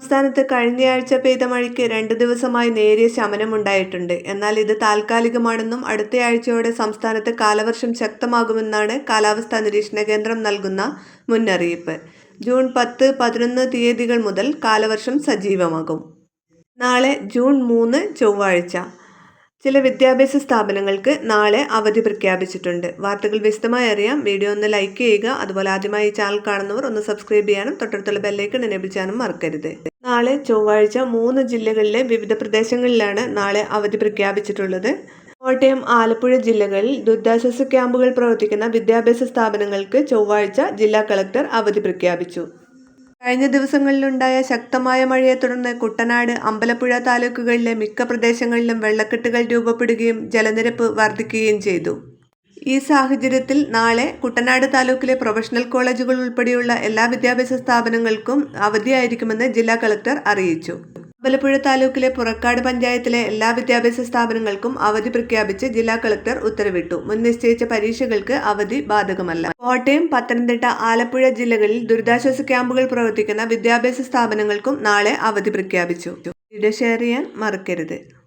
സംസ്ഥാനത്ത് കഴിഞ്ഞയാഴ്ച പെയ്ത മഴയ്ക്ക് രണ്ടു ദിവസമായി നേരിയ ശമനമുണ്ടായിട്ടുണ്ട്. എന്നാൽ ഇത് താൽക്കാലികമാണെന്നും അടുത്തയാഴ്ചയോടെ സംസ്ഥാനത്ത് കാലവർഷം ശക്തമാകുമെന്നാണ് കാലാവസ്ഥാ നിരീക്ഷണ കേന്ദ്രം നൽകുന്ന മുന്നറിയിപ്പ്. ജൂൺ പത്ത് പതിനൊന്ന് തീയതികൾ മുതൽ കാലവർഷം സജീവമാകും. നാളെ ജൂൺ മൂന്ന് ചൊവ്വാഴ്ച. ചില വിദ്യാഭ്യാസ സ്ഥാപനങ്ങൾക്ക് നാളെ അവധി പ്രഖ്യാപിച്ചിട്ടുണ്ട്. വാർത്തകൾ വിശദമായി അറിയാം. വീഡിയോ ഒന്ന് ലൈക്ക് ചെയ്യുക. അതുപോലെ ആദ്യമായി ഈ ചാനൽ കാണുന്നവർ ഒന്ന് സബ്സ്ക്രൈബ് ചെയ്യാനും തൊട്ടടുത്തുള്ള ബെല്ലൈക്കൺ എനേബിൾ ചെയ്യാനും മറക്കരുത്. നാളെ ചൊവ്വാഴ്ച മൂന്ന് ജില്ലകളിലെ വിവിധ പ്രദേശങ്ങളിലാണ് നാളെ അവധി പ്രഖ്യാപിച്ചിട്ടുള്ളത്. കോട്ടയം ആലപ്പുഴ ജില്ലകളിൽ ദുരിതാശ്വാസ ക്യാമ്പുകൾ പ്രവർത്തിക്കുന്ന വിദ്യാഭ്യാസ സ്ഥാപനങ്ങൾക്ക് ചൊവ്വാഴ്ച ജില്ലാ കളക്ടർ അവധി പ്രഖ്യാപിച്ചു. കഴിഞ്ഞ ദിവസങ്ങളിലുണ്ടായ ശക്തമായ മഴയെ തുടർന്ന് കുട്ടനാട് അമ്പലപ്പുഴ താലൂക്കുകളിലെ മിക്ക പ്രദേശങ്ങളിലും വെള്ളക്കെട്ടുകൾ രൂപപ്പെടുകയും ജലനിരപ്പ് വർദ്ധിക്കുകയും ചെയ്തു. ഈ സാഹചര്യത്തിൽ നാളെ കുട്ടനാട് താലൂക്കിലെ പ്രൊഫഷണൽ കോളേജുകൾ ഉൾപ്പെടെയുള്ള എല്ലാ വിദ്യാഭ്യാസ സ്ഥാപനങ്ങൾക്കും അവധിയായിരിക്കുമെന്ന് ജില്ലാ കളക്ടർ അറിയിച്ചു. അമ്പലപ്പുഴ താലൂക്കിലെ പുറക്കാട് പഞ്ചായത്തിലെ എല്ലാ വിദ്യാഭ്യാസ സ്ഥാപനങ്ങൾക്കും അവധി പ്രഖ്യാപിച്ച് ജില്ലാ കളക്ടർ ഉത്തരവിട്ടു. മുൻ നിശ്ചയിച്ച പരീക്ഷകൾക്ക് അവധി ബാധകമല്ല. കോട്ടയം പത്തനംതിട്ട ആലപ്പുഴ ജില്ലകളിൽ ദുരിതാശ്വാസ ക്യാമ്പുകൾ പ്രവർത്തിക്കുന്ന വിദ്യാഭ്യാസ സ്ഥാപനങ്ങൾക്കും നാളെ അവധി പ്രഖ്യാപിച്ചു. വീഡിയോ ഷെയർ മറക്കരുത്.